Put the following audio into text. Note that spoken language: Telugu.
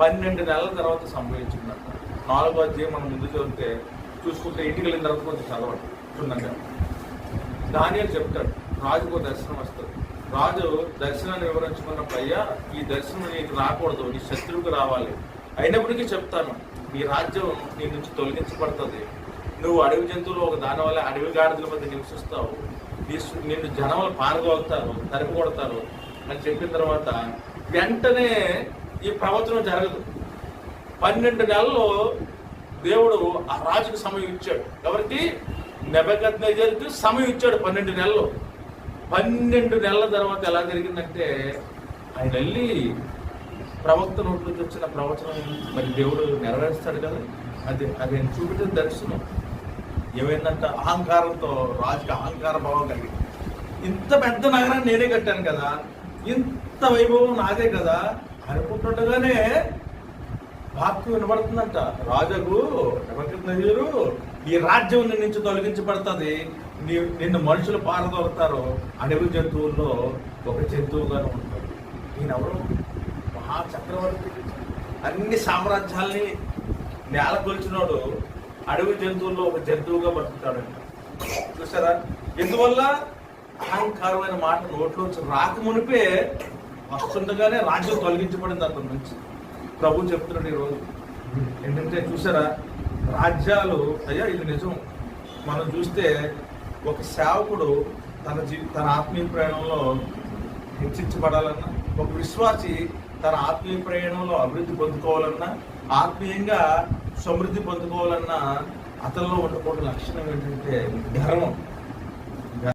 పన్నెండు నెలల తర్వాత సంభవించిందంట. నాలుగో అధ్యాయం మనం ముందు చదివితే చూసుకుంటే ఇంటికి వెళ్ళిన తర్వాత కొంచెం చదవండి. క్షుణ్ణంగా దానియలు చెప్తాడు. రాజుకు దర్శనం వస్తుంది. రాజు దర్శనాన్ని వివరించుకున్నప్పుడు అయ్యా ఈ దర్శనం నీకు రాకూడదు. నీ శత్రువుకు రావాలి. అయినప్పటికీ చెప్తాను నీ రాజ్యం నీ నుంచి తొలగించబడుతుంది. నువ్వు అడవి జంతువులు ఒక దాని వల్ల అడవి గాడిదల మధ్య నివసిస్తావు. నీ నిన్ను జనములు పారగొడతారు తరిమి కొడతారు అని చెప్పిన తర్వాత వెంటనే ఈ ప్రవచనం జరగదు. పన్నెండు నెలల్లో దేవుడు ఆ రాజుకు సమయం ఇచ్చాడు. ఎవరికి? నెబద్నజర్కి సమయం ఇచ్చాడు పన్నెండు నెలలు పన్నెండు నెలల తర్వాత ఎలా జరిగిందంటే ఆయన వెళ్ళి ప్రవక్త నోటి నుంచి వచ్చిన ప్రవచనం మరి దేవుడు నెరవేరుస్తాడు కదా. అది అది ఆయన చూపించిన దర్శనం. ఏమైందంట అహంకారంతో రాజుకి అహంకార భావం కలిగింది. ఇంత పెద్ద నగరాన్ని నేనే కట్టాను కదా. ఇంత వైభవం నాదే కదా. అనుకుంటుండగానే వాక్యం వినబడుతుందంట. రాజగు నెబద్నజరు ఈ రాజ్యం నీ నుంచి తొలగించబడుతుంది. నీ నిన్ను మనుషులు పారదోరుతారు అడవి జంతువుల్లో ఒక జంతువుగానే ఉంటాడు. ఈయన ఎవరు మహా చక్రవర్తి అన్ని సామ్రాజ్యాల్ని నేల కొలిచినోడు అడవి జంతువుల్లో ఒక జంతువుగా బతుకుతాడంట. చూసారా ఎందువల్ల? అహంకారమైన మాట నోట్లోంచి రాక మునిపే వస్తుండగానే రాజ్యం తొలగించబడింది అతని నుంచి ప్రభు చెప్తున్నాడు ఈరోజు. ఏంటంటే చూసారా? రాజ్యాలు అయ్యా ఇది నిజం. మనం చూస్తే ఒక సేవకుడు తన జీ తన ఆత్మీయ ప్రయాణంలో హెచ్చించబడాలన్నా ఒక విశ్వాసి తన ఆత్మీయ ప్రయాణంలో అభివృద్ధి పొందుకోవాలన్నా ఆత్మీయంగా సమృద్ధి పొందుకోవాలన్నా అతనిలో ఉండకూడని లక్షణం ఏంటంటే గర్వం